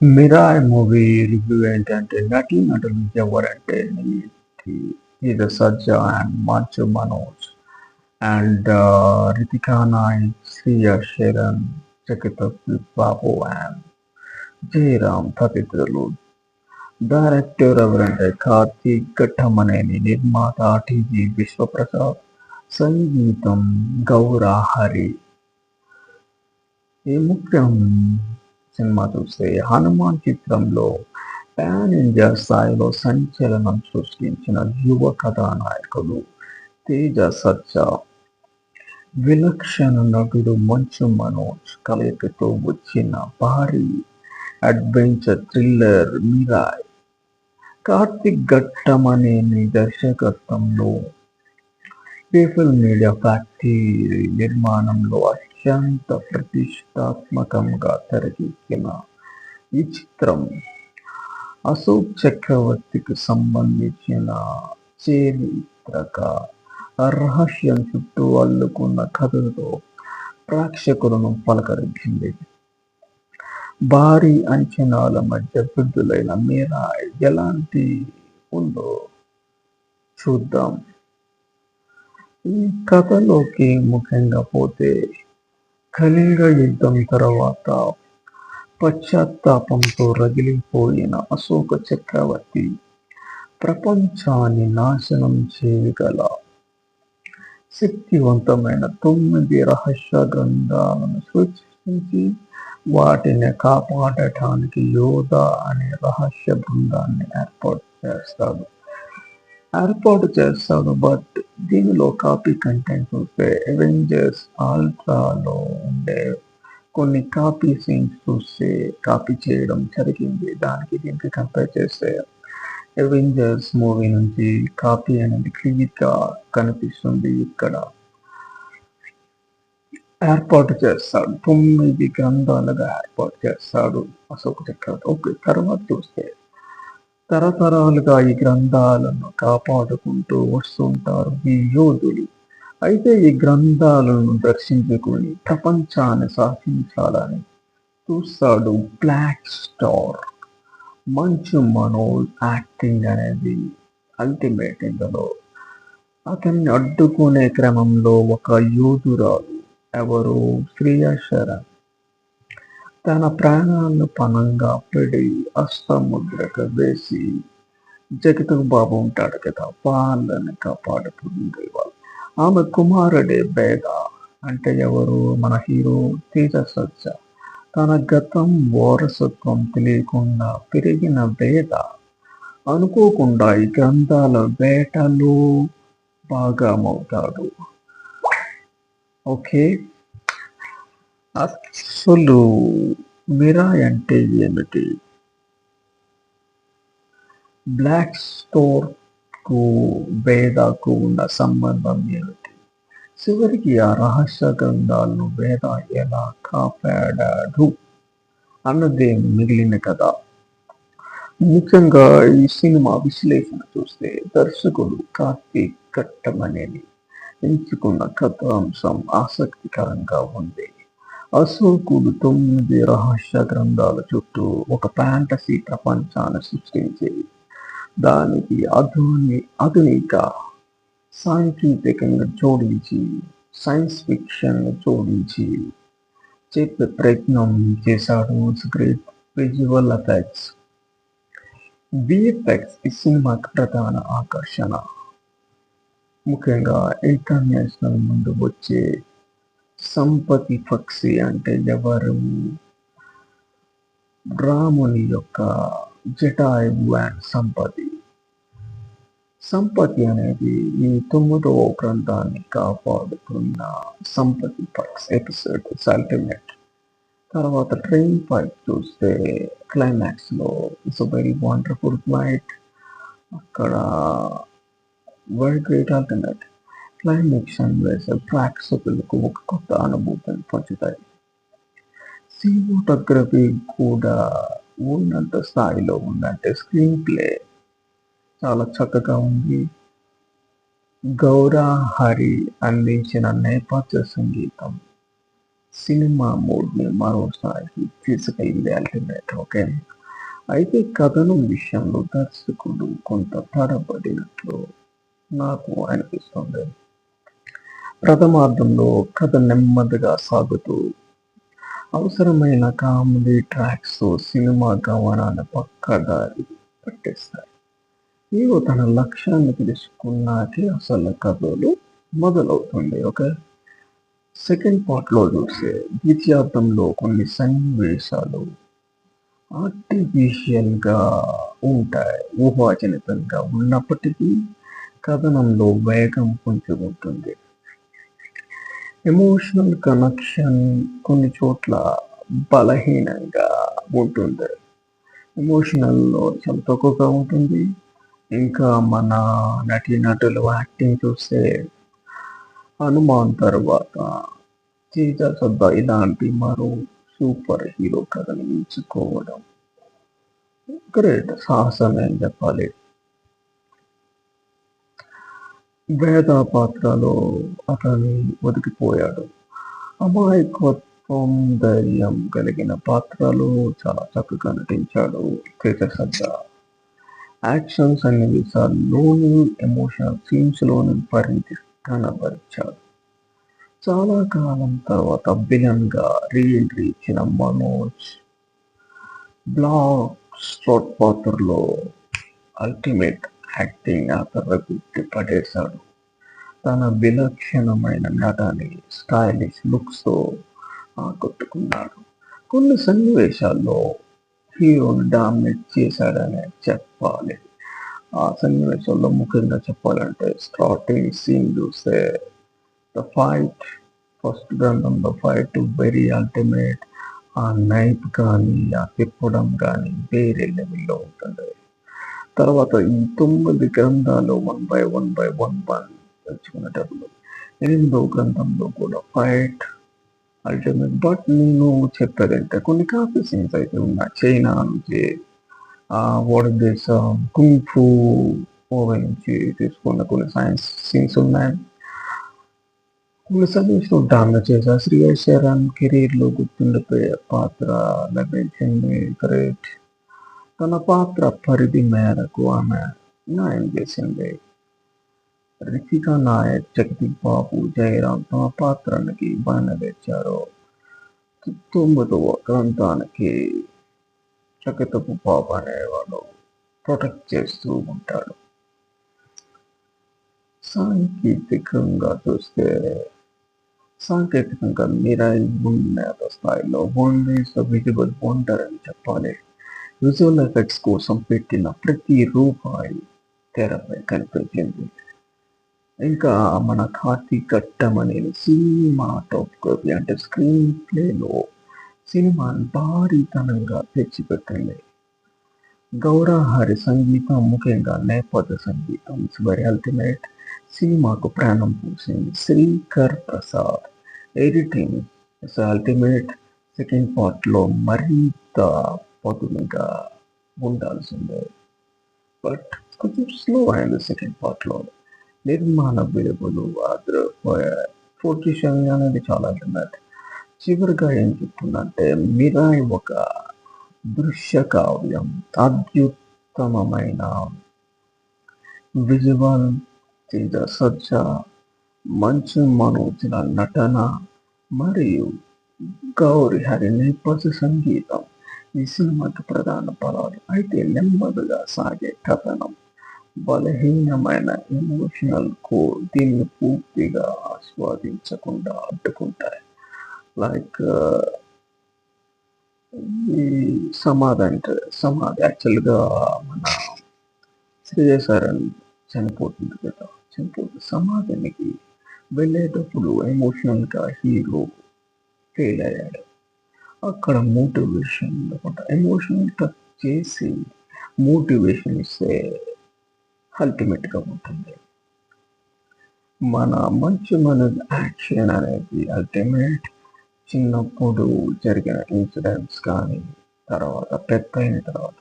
Mirai movie review ఏంటంటే నటి నటులు ఎవరంటే ఇది సజ్జా అండ్ మంచు మనోజ్ అండ్ రితికా నాయ్ శ్రీయ శరణ్ చకిత బాబు అండ్ జయరామ్ తదితరులు. డైరెక్టర్ ఎవరంటే కార్తీక్ ఘట్టమనేని నిర్మాత టీజీ విశ్వప్రసాద్ సంగీతం గౌరా హరి. ఈ ముఖ్యం సినిమా చూస్తే హనుమాన్ చిత్రంలో పాన్ ఇండియా స్థాయిలో సంచలనం సృష్టించిన యువ కథానాయకుడు తేజ సత్య విలక్షణ నటుడు మంచు మనోజ్ కలయికతో వచ్చిన భారీ అడ్వెంచర్ థ్రిల్లర్ మిరాయ్. కార్తిక్ ఘట్టం అనే దర్శకత్వంలో పీపుల్ మీడియా ఫ్యాక్టరీ నిర్మాణంలో అత్యంత ప్రతిష్టాత్మకంగా తెరకెక్కిన ఈ చిత్రం అశోక్ చక్రవర్తికి సంబంధించిన చరిత్రక రహస్యం చుట్టూ అల్లుకున్న కథతో ప్రేక్షకులను పలకరించింది భారీ అంచనాల మధ్య విడుదలైన మీరా ఎలాంటి ఉందో చూద్దాం ఈ కథలోకి ముఖ్యంగా పోతే కళింగ యుద్ధం తర్వాత పశ్చాత్తాపంతో రగిలిపోయిన అశోక చక్రవర్తి ప్రపంచాన్ని నాశనం చేయగల శక్తివంతమైన తొమ్మిది రహస్య గ్రంథాలను సృష్టించి వాటిని కాపాడటానికి యోధ అనే రహస్య బృందాన్ని ఏర్పాటు చేస్తాడు. ఏర్పాటు చేస్తాడు బట్ దీనిలో కాపీ కంటెంట్ చూస్తే అవెంజర్స్ ఆల్ట్రాలో ఉండే కొన్ని కాపీ సీన్స్ చూస్తే కాపీ చేయడం జరిగింది. దానికి దీనికి కంపేర్ చేస్తే అవెంజర్స్ మూవీ నుంచి కాపీ అనేది క్లియర్గా కనిపిస్తుంది ఇక్కడ. ఏర్పాటు చేస్తాడు. తొమ్మిది గ్రంథాలుగా ఏర్పాటు చేస్తాడు. అశోక చక్రవర్తి. ఓకే తర్వాత చూస్తే తరతరాలుగా ఈ గ్రంథాలను కాపాడుకుంటూ వస్తుంటారు ఈ యోధులు. అయితే ఈ గ్రంథాలను దర్శించుకుని ప్రపంచాన్ని సాధించాలని చూస్తాడు black star. Manchu Manoj acting అనేది అల్టిమేట్ ఇందులో. అతన్ని అడ్డుకునే క్రమంలో ఒక యోధురాలు ఎవరు శ్రీయా శరణ్. తన ప్రాణాలను పనంగా పెడి అస్తముద్రక వేసి జగతకు బాబు ఉంటాడు కదా. వాళ్ళని కాపాడుతుంది వాళ్ళు ఆమె కుమారుడే బేద అంటే ఎవరు? మన హీరో తేజ సజ్జ తన గతం వారసత్వం తెలియకుండా పెరిగిన వేద అనుకోకుండా ఈ గ్రంథాల వేటలో భాగమవుతాడు. ఓకే? అసలు మిరాయ్ అంటే ఏమిటి? బ్లాక్ స్టోర్కు వేదకు ఉన్న సంబంధం ఏమిటి? చివరికి ఆ రహస్య గ్రంథాలను వేద ఎలా కాపాడాడు అన్నదే మిగిలిన కథ. ముఖ్యంగా ఈ సినిమా విశ్లేషణ చూస్తే దర్శకుడు కార్తీక్ కట్టమనేది ఎంచుకున్న కథాంశం ఆసక్తికరంగా ఉంది. అశోకుడు తొమ్మిది రహస్య గ్రంథాల చుట్టూ ఒక ఫ్యాంటసీ ప్రపంచాన్ని సృష్టించేది. దానికి అధుని ఆధునిక సాంకేతికంగా జోడించి సైన్స్ ఫిక్షన్ జోడించి చెప్పే ప్రయత్నం చేశాడు గ్రేట్ విజువల్ ఎఫెక్ట్స్ విఎఫ్ఎక్స్ ఈ సినిమాకి ప్రధాన ఆకర్షణ. ముఖ్యంగా ఇంటర్నేషనల్ ముందు వచ్చే సంపతి పక్షి అంటే ఎవరు? రాముని యొక్క జటాయువు అండ్ సంపతి. సంపతి అనేది ఈ తొమ్మిదవ గ్రంథాన్ని కాపాడుతున్న సంపతి పక్స్ ఎపిసోడ్ అల్టిమేట్ తర్వాత ట్రైన్ ఫైట్ చూస్తే క్లైమాక్స్లో it's a very wonderful flight అక్కడ వెరీ గ్రేట్ అల్టిమేట్ క్లైమాక్షన్ వేసే ప్రేక్షకులకు ఒక కొత్త అనుభూతిని పంచుతాయి సినిమాటోగ్రఫీ కూడా ఉన్నంత స్థాయిలో ఉందంటే స్క్రీన్ ప్లే చాలా చక్కగా ఉంది. గౌరా హరి అందించిన నేపథ్య సంగీతం. సినిమా మూడ్ని మరోసారి తీసుకెళ్ళి అల్టిమేట్ ఓకే అయితే కథనం విషయంలో దర్శకుడు కొంత తడబడినట్లు నాకు అనిపిస్తుంది. ప్రథమార్థంలో కథ నెమ్మదిగా సాగుతూ అవసరమైన కామెడీ ట్రాక్స్ సినిమా గమనాన్ని పక్కదారి పట్టేస్తాయి. ఇవి తన లక్ష్యాన్ని తెలుసుకున్నాకే అసలు కథలు మొదలవుతుంది ఓకే సెకండ్ పార్ట్లో చూస్తే ద్వితీయార్థంలో కొన్ని సన్నివేశాలు ఆర్టిఫిషియల్గా ఉంటాయి. ఊహాజనితంగా ఉన్నప్పటికీ కథనంలో వేగం కొంచెం ఉంటుంది ఎమోషనల్ కనెక్షన్ కొన్ని చోట్ల బలహీనంగా ఉంటుంది. ఎమోషనల్లో చాలా తక్కువగా ఉంటుంది. ఇంకా మన నటి నటులు యాక్టింగ్ చూస్తే హనుమాన్ తర్వాత చీజా సద్దా ఇలాంటి మరో సూపర్ హీరో కథను ఎంచుకోవడం. గ్రేట్ సాహసమే అని చెప్పాలి. వేదా పాత్రలో అతని ఒదిగిపోయాడు. అమాయకత్వం ధైర్యం కలిగిన పాత్రలో చాలా చక్కగా నటించాడు తేజ యాక్షన్ సన్నివేశాల్లోని ఎమోషనల్ సీన్స్లోని పరిధి కనబరిచాడు చాలా కాలం తర్వాత విలన్గా రీఎంట్రీ ఇచ్చిన మనోజ్ బ్లాక్ స్ట్రోట్ పాత్రలో అల్టిమేట్ యాక్టింగ్ అతను పడేశాడు తన విలక్షణమైన నటాన్ని స్టైలిష్ లుక్స్తో ఆకట్టుకున్నాడు కొన్ని సన్నివేశాల్లో హీరోని డామినేట్ చేశాడనే చెప్పాలి. ఆ సన్నివేశాల్లో ముఖ్యంగా చెప్పాలంటే స్టార్టింగ్ సీన్ చూస్తే ద ఫైట్ ఫస్ట్ గ్రంథంలో ఫైట్ వెరీ అల్టిమేట్ ఆ నైఫ్ కానీ ఆ తిప్పడం కానీ వేరే లెవెల్లో ఉంటుంది. తర్వాత ఈ తొమ్మిది గ్రంథాలు one by one by one by తెచ్చుకునేటప్పుడు ఎనిమిదో గ్రంథంలో కూడా ఫైట్ అల్టిమేట్. బట్ నేను చెప్పేదంటే కొన్ని కాఫీ సీన్స్ అయితే ఉన్నాయి. చైనా నుంచి వాడి దేశం కుంఫు మూవీ నుంచి తీసుకున్న కొన్ని సైన్స్ సీన్స్ ఉన్నాయి. కొన్ని సర్వీస్లో డామినేట్ చేశారు. శ్రీ శరణ్ కెరీర్లో గుర్తుండిపోయే పాత్ర లభించింది గ్రేట్ తన పాత్ర పరిధి మేరకు ఆమె న్యాయం చేసింది. రితికా నాయక్ జగదీప్ బాబు జయరాం తమ పాత్రానికి బాగా తొమ్మిదవ గ్రంథానికి చకితపు బాబు అనేవాడు ప్రొటెక్ట్ చేస్తూ ఉంటాడు. సాంకేతికంగా చూస్తే సాంకేతికంగా మీరాయి ఉన్నత స్థాయిలో వన్ ఈస్ విజిబుల్ వండర్ అని చెప్పాలి. విజువల్ ఎఫెక్ట్స్ కోసం పెట్టిన ప్రతి రూపాయి తెరపై కనిపించింది ఇంకా మన కార్తీక్ ఘట్టం అనేది సినిమాటోగ్రఫీ అంటే స్క్రీన్ ప్లేలో సినిమాను భారీతనంగా తెచ్చిపెట్టింది గౌరహరి సంగీతం ముఖ్యంగా నేపథ్య సంగీతం ఇట్స్ వెరీ అల్టిమేట్ సినిమాకు ప్రాణం పూసింది Srikar Prasad. Editing ultimate second పార్ట్లో మరింత ఇంకా ఉండాల్సిందే. బట్ కొంచెం స్లో అయింది సెకండ్ పార్ట్లో నిర్మాణ విలువలు అదిరిపోయాయి పొజిషన్ అనేది చాలా అల్టిమేట్ చివరిగా ఏం చెప్తుందంటే మిరాయి ఒక దృశ్య కావ్యం అత్యుత్తమమైన విజువల్ తేజ సజ్జ మంచు మనోజుల నటన మరియు గౌరి హరి నేపథ్య సంగీతం. ఈ సినిమాకి ప్రధాన పదాలు అయితే నెమ్మదిగా సాగే కథనం. బలహీనమైన ఎమోషనల్ కో దీన్ని పూర్తిగా ఆస్వాదించకుండా అడ్డుకుంటాయి. లైక్ uh, ఈ సమాధి అంటే సమాధి. యాక్చువల్గా మన శ్రీజయసారన్ చనిపోతుంది కదా. చనిపోతుంది సమాధినికి వెళ్ళేటప్పుడు ఎమోషనల్గా హీరో ఫెయిల్ అయ్యాడు. అక్కడ మోటివేషన్ ఎమోషనల్ టచ్ చేసి మోటివేషన్ ఇస్తే అల్టిమేట్గా ఉంటుంది. మన మంచి మన యాక్షన్ అనేది అల్టిమేట్ చిన్నప్పుడు జరిగిన ఇన్సిడెంట్స్ కానీ తర్వాత పెద్ద అయిన తర్వాత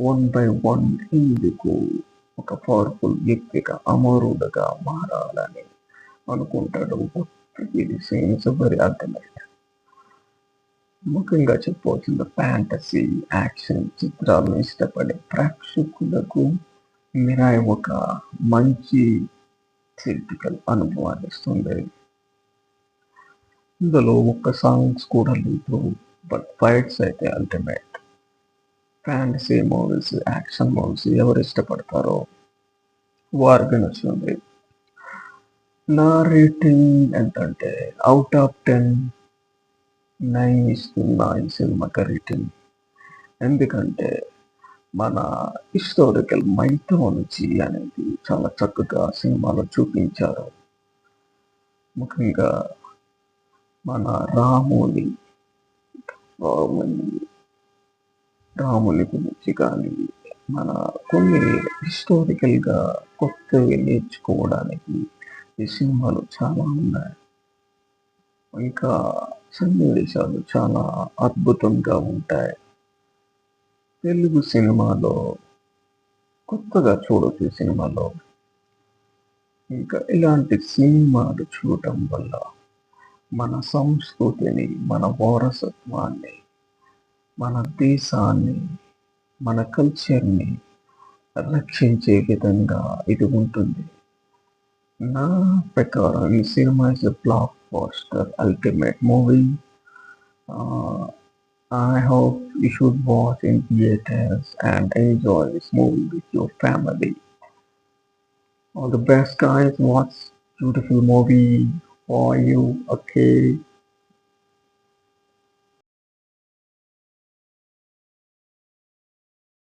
వన్ బై వన్ ఎందుకు ఒక పవర్ఫుల్ వ్యక్తిగా అమరుడుగా మారాలని అనుకుంటాడు ఇది సీన్స్ వెరీ అల్టిమేట్ ముఖ్యంగా చెప్పవలసిన ఫ్యాంటసీ యాక్షన్ చిత్రాలను ఇష్టపడే ప్రేక్షకులకు మిరాయి ఒక మంచి థియేటికల్ అనుభవాన్ని ఇస్తుంది. ఇందులో ఒక్క సాంగ్స్ కూడా లేదు బట్ ఫైట్స్ అయితే ultimate fantasy movies action movies ఎవరు ఇష్టపడతారో వారికి నచ్చుతుంది నా రేటింగ్ ఎంతంటే అవుట్ ఆఫ్ టెన్ నైన్ ఇస్తున్నా ఈ సినిమాకి ఎందుకంటే మన హిస్టారికల్ మైథాలజీ అనేది చాలా చక్కగా సినిమాలో చూపించారు. ముఖ్యంగా మన రాముని రాముని రాముని గురించి కానీ మన కొన్ని హిస్టారికల్గా కొత్తవి నేర్చుకోవడానికి ఈ సినిమాలు చాలా ఉన్నాయి. ఇంకా సన్నివేశాలు చాలా అద్భుతంగా ఉంటాయి. తెలుగు సినిమాలో కొత్తగా చూడొచ్చు సినిమాలో ఇంకా ఇలాంటి సినిమాలు చూడటం వల్ల మన సంస్కృతిని మన వారసత్వాన్ని మన దేశాన్ని మన కల్చర్ని రక్షించే విధంగా ఇది ఉంటుంది. నా ప్రకారం ఈ cinema is block Foster Ultimate movie. Uh, I hope you should watch in theaters and enjoy this movie with your family. All the best guys, watch beautiful movie for you, okay?